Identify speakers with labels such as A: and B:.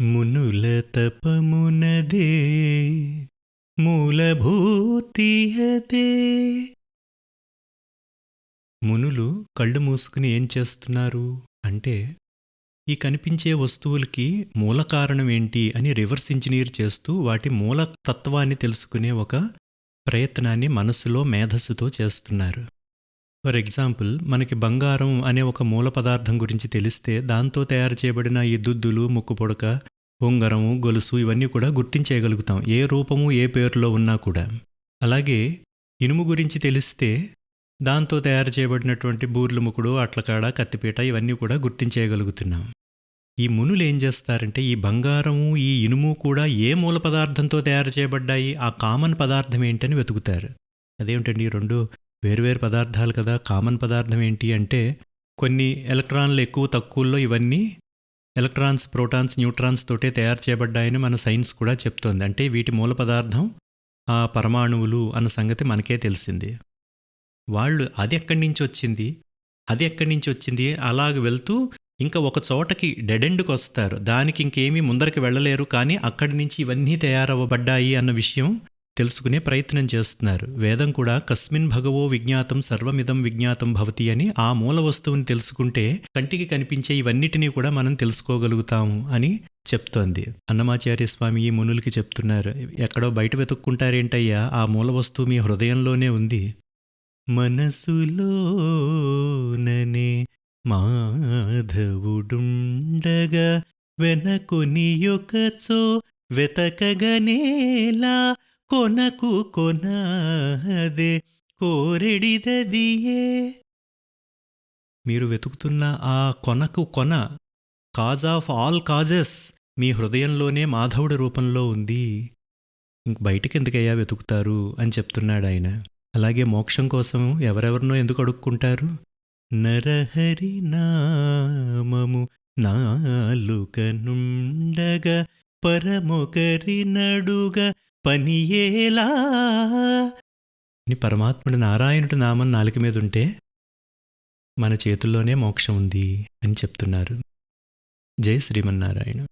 A: మునుల తపమునదే మూలభూతియదే మునులు కళ్ళు మూసుకుని ఏం చేస్తున్నారు అంటే ఈ కనిపించే వస్తువులకి మూల కారణం ఏంటి అని రివర్స్ ఇంజనీర్ చేస్తూ వాటి మూల తత్వాన్ని తెలుసుకునే ఒక ప్రయత్నాన్ని మనసులో మేధస్సుతో చేస్తున్నారు. ఫర్ ఎగ్జాంపుల్ మనకి బంగారం అనే ఒక మూల పదార్థం గురించి తెలిస్తే దాంతో తయారు చేయబడిన ఈ దుద్దులు ముక్కు పొడక ఉంగరము గొలుసు ఇవన్నీ కూడా గుర్తించేయగలుగుతాం ఏ రూపము ఏ పేరులో ఉన్నా కూడా. అలాగే ఇనుము గురించి తెలిస్తే దాంతో తయారు చేయబడినటువంటి బూర్లు ముకుడు అట్లకాడ కత్తిపీట ఇవన్నీ కూడా గుర్తించేయగలుగుతున్నాం. ఈ మునులు ఏం చేస్తారంటే ఈ బంగారము ఈ ఇనుము కూడా ఏ మూల పదార్థంతో తయారు చేయబడ్డాయి ఆ కామన్ పదార్థం ఏంటని వెతుకుతారు. అదేమిటండి ఈ రెండు? వేర్వేరు పదార్థాలు కదా కామన్ పదార్థం ఏంటి అంటే కొన్ని ఎలక్ట్రాన్లు ఎక్కువ తక్కువల్లో ఇవన్నీ ఎలక్ట్రాన్స్ ప్రోటాన్స్ న్యూట్రాన్స్ తోటే తయారు చేయబడ్డాయని మన సైన్స్ కూడా చెప్తోంది. అంటే వీటి మూల పదార్థం ఆ పరమాణువులు అన్న సంగతి మనకే తెలిసింది. వాళ్ళు అది ఎక్కడి నుంచి వచ్చింది? అది ఎక్కడి నుంచి వచ్చింది? అలాగ వెళ్తూ ఇంకా ఒక చోటకి డెడెండ్కి వస్తారు. దానికి ఇంకేమీ ముందరికి వెళ్ళలేరు. కానీ అక్కడి నుంచి ఇవన్నీ తయారవ్వబడ్డాయి అన్న విషయం తెలుసుకునే ప్రయత్నం చేస్తున్నారు. వేదం కూడా కస్మిన్ భగవో విజ్ఞాతం సర్వమిదం విజ్ఞాతం భవతి అని ఆ మూల వస్తువుని తెలుసుకుంటే కంటికి కనిపించే ఇవన్నిటినీ కూడా మనం తెలుసుకోగలుగుతాము అని చెప్తోంది. అన్నమాచార్య స్వామి ఈ మునులకి చెప్తున్నారు. ఎక్కడో బయట వెతుక్కుంటారేంటయ్యా? ఆ మూల వస్తువు మీ హృదయంలోనే ఉంది. మనసులోననే మాధవుడుండగా వెనకొని యొకచో వెతకగనేలా కొనకు కొనదే కోరెడిదదియే. మీరు వెతుకుతున్న ఆ కొనకు కొన కాజ్ ఆఫ్ ఆల్ కాజెస్ మీ హృదయంలోనే మాధవుడి రూపంలో ఉంది. ఇంక బయటికి ఎందుకయ్యా వెతుకుతారు అని చెప్తున్నాడు ఆయన. అలాగే మోక్షం కోసం ఎవరెవరినో ఎందుకు అడుక్కుంటారు? నరహరి నామము నాలుక నుండగ పరమొకరి నడుగా పనియేలా. అని పరమాత్ముడు నారాయణుడి నామం నాలుక మీద ఉంటే మన చేతుల్లోనే మోక్షం ఉంది అని చెప్తున్నారు. జై శ్రీమన్నారాయణ.